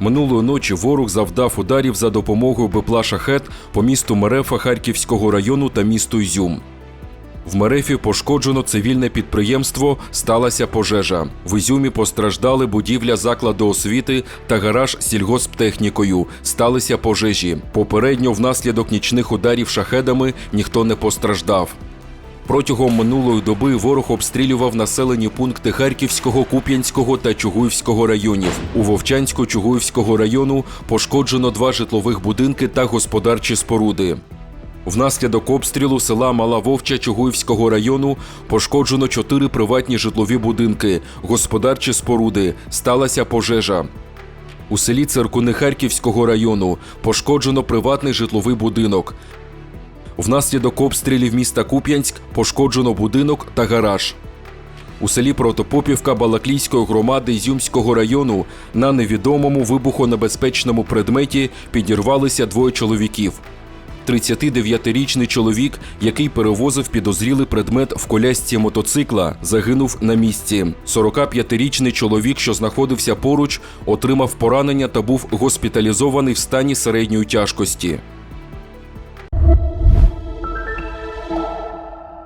Минулої ночі ворог завдав ударів за допомогою БПЛА «Шахет» по місту Мерефа Харківського району та місту Ізюм. В Мерефі пошкоджено цивільне підприємство, сталася пожежа. В Ізюмі постраждали будівля закладу освіти та гараж сільгосптехнікою. Сталися пожежі. Попередньо внаслідок нічних ударів шахедами ніхто не постраждав. Протягом минулої доби ворог обстрілював населені пункти Харківського, Куп'янського та Чугуївського районів. У Вовчанську Чугуївського району пошкоджено два житлових будинки та господарчі споруди. Внаслідок обстрілу села Мала Вовча Чугуївського району пошкоджено чотири приватні житлові будинки, господарчі споруди. Сталася пожежа. У селі Циркуни Харківського району пошкоджено приватний житловий будинок. Внаслідок обстрілів міста Куп'янськ пошкоджено будинок та гараж. У селі Протопопівка Балаклійської громади Ізюмського району на невідомому вибухонебезпечному предметі підірвалися двоє чоловіків. 39-річний чоловік, який перевозив підозрілий предмет в колясці мотоцикла, загинув на місці. 45-річний чоловік, що знаходився поруч, отримав поранення та був госпіталізований в стані середньої тяжкості.